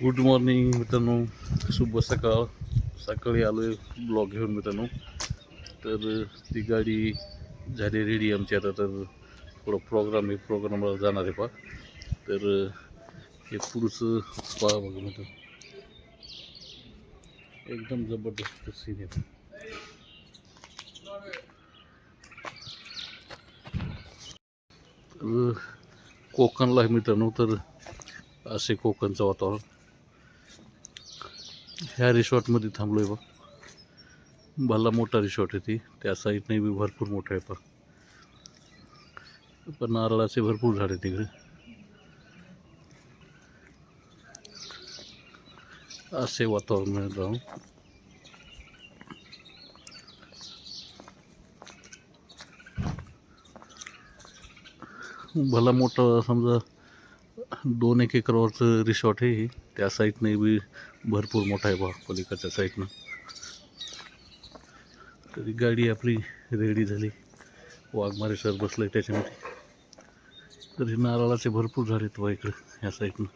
Good morning मित्रांनो. शुभ सकाळ. सकाळी आलो आहे ब्लॉग घेऊन मित्रांनो. तर ती गाडी झाली रेडी आमची आता. तर थोडं प्रोग्राम आहे. प्रोग्रामला जाणार आहे पा तर हे पुढचं पहा बघा मित्र एकदम जबरदस्त सीन आहे. तर कोकणला आहे मित्रांनो. तर असे कोकणचं वातावरण. ह्या रिसॉर्टमध्ये थांबलो आहे बा भला मोठा रिसॉर्ट आहे ती. त्या साईडने बी भरपूर मोठा आहे बघ पण नारळाचे भरपूर झाड आहे तिकडे. असे वातावरण राहून भला मोठा समजा दोन एक एकरवरचं रिसॉर्ट आहे त्या साईडने बी भरपूर मोठा आहे बा पलीकडच्या साईडनं तरी गाडी आपली रेडी झाली. वाघमारे सर बसलं त्याच्यामध्ये. तरी नारळाचे भरपूर झाड आहेत बा इकडे ह्या साईडनं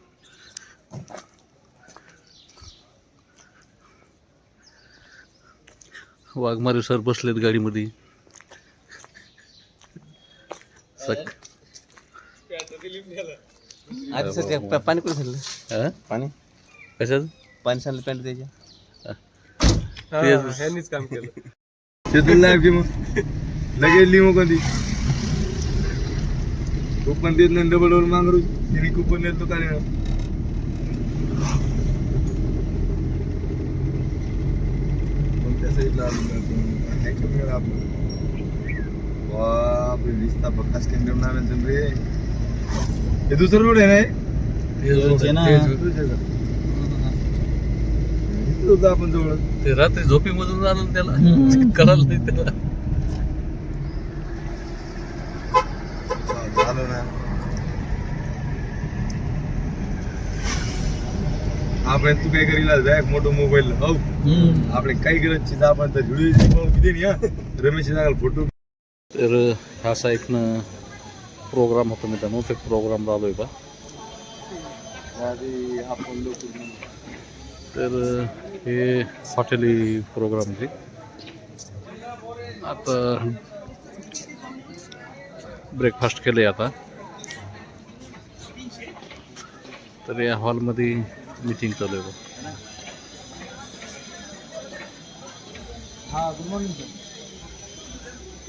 वाघमारे सर बसलेत गाडीमध्ये. सक आधी सर पा- पाणी कुठे सांडलं हा? पाणी? कशाचं? पाणी सांडलं पॅन्ट त्याच्या. तेच. काम केलं. शेतीला लाईफ की मग. लगेच लिमो कधी. कुपन देत नाही डबल डबल मागरू तिने कुपन देतो का नाही? त्या साईडला आलो का आपण? काय कमी वेळा आपण बापरे दिसता बघाच केंद्र नाव्याचं रे हे दुसरं रोड आहे ना हे? आहे ना. दुसरंच आहे का? इथं होतं आपण जवळ ते रात्री झोपीमधून झालं ना त्याला कळालं नाही त्याला झालं ना आपण तू काय करील आज बॅग मोठं मोबाईल हो आपले काही गरज चीज आपण तर व्हिडिओ किती नाही हा रमेश सांगाल फोटो तर ह्या साईडनं प्रोग्राम होता मित्रांनो ते प्रोग्राम आलो आहे का तर हे हॉटेली प्रोग्राम आहे आता ब्रेकफास्ट केलं आहे आता. तर या हॉलमध्ये मीटिंग चालू आहे बघ. हा गुड मॉर्निंग सर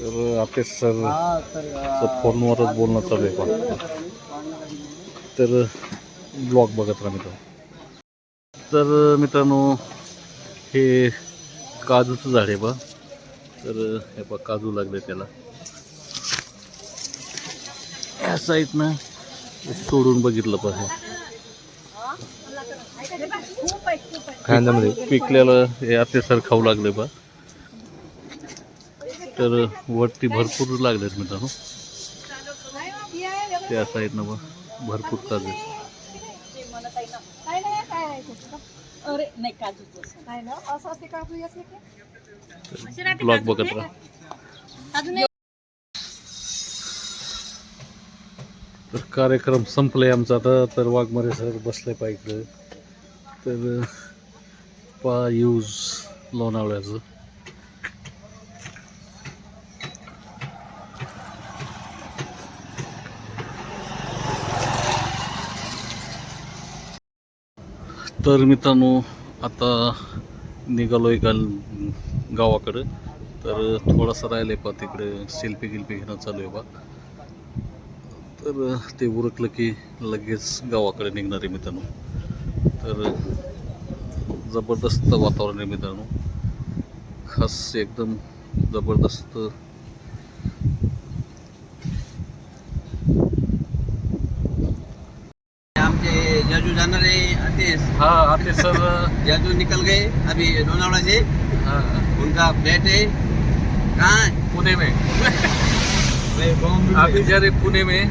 तर आपले सर हा फोनवरच बोलणं चालू आहे बा तर ब्लॉग बघत राहा मित्रांनो. तर मित्रांनो हे काजूचं झाड आहे बा. तर हे बा काजू लागले त्याला. या साईडनं हे तोडून बघितलं पाहिजे खांद्यामध्ये पिकलेलं हे आपले सर खाऊ लागले बा. तर वरती भरपूर लागलेत मित्रांनो. त्या साईडनं बा भरपूर काजू आहेत. अरे नाही काजूच काय ना? असं असते काजू येते की ब्लॉग बघत राहा अजून तर कार्यक्रम संपलाय आमचा आता तर वाघमारे सर बसले पाहिजे तर पा यूज लोणावळ्याचं. तर मित्रांनो आता निघालो आहे गावाकडं. तर थोडासा राहिलं आहे पा तिकडे सेल्फी गिल्फी घेणं चालू आहे बा. तर ते उरकलं की लगेच गावाकडे निघणार आहे मित्रांनो. तर जबरदस्त वातावरण आहे मित्रांनो. खास एकदम जबरदस्त आमचे जाजू जाणार आहे आते हा आपले सर. जाजू निकल गए अभी लोनावड़ा से. उनका फ्लैट है. कहाँ? है पुणे में. अभी जा रहे पुणे में.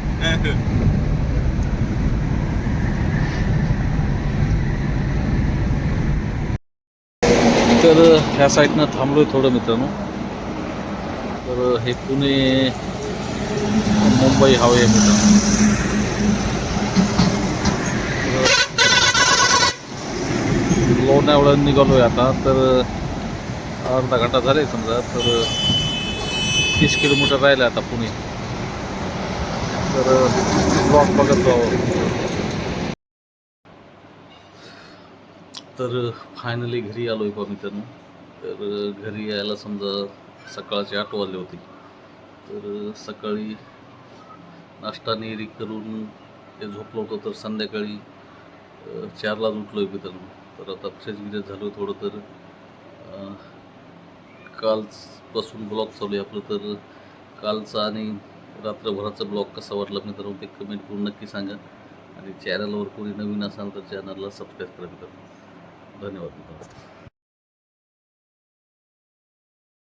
तर ह्या साईडनं थांबलोय थोडं मित्रांनो. तर हे पुणे मुंबई हवे आहे मित्रांनो तर लोणावळा निघालो आहे आता तर अर्धा घंटा झाले समजा तर तीस किलोमीटर राहिलं आता पुणे. तर ब्लॉक बघत जावं तर फायनली घरी आलो आहे बा मित्रांनो. तर घरी यायला समजा सकाळचे आठ वाजले होते. तर सकाळी नाश्ता निरी करून ते झोपलो होतो तर संध्याकाळी चारलाच उठलो आहे मित्रांनो. तर आता फ्रेश गिरेज झालो थोडं तर कालपासून ब्लॉग चालू आहे आपलं तर कालचा आणि रात्रभराचा ब्लॉग कसा वाटला मित्रांनो ते कमेंट करून नक्की सांगा. आणि चॅनलवर कोणी नवीन असाल तर चॅनलला सबस्क्राईब करा मित्रांनो धन्यवाद मित्रांनो.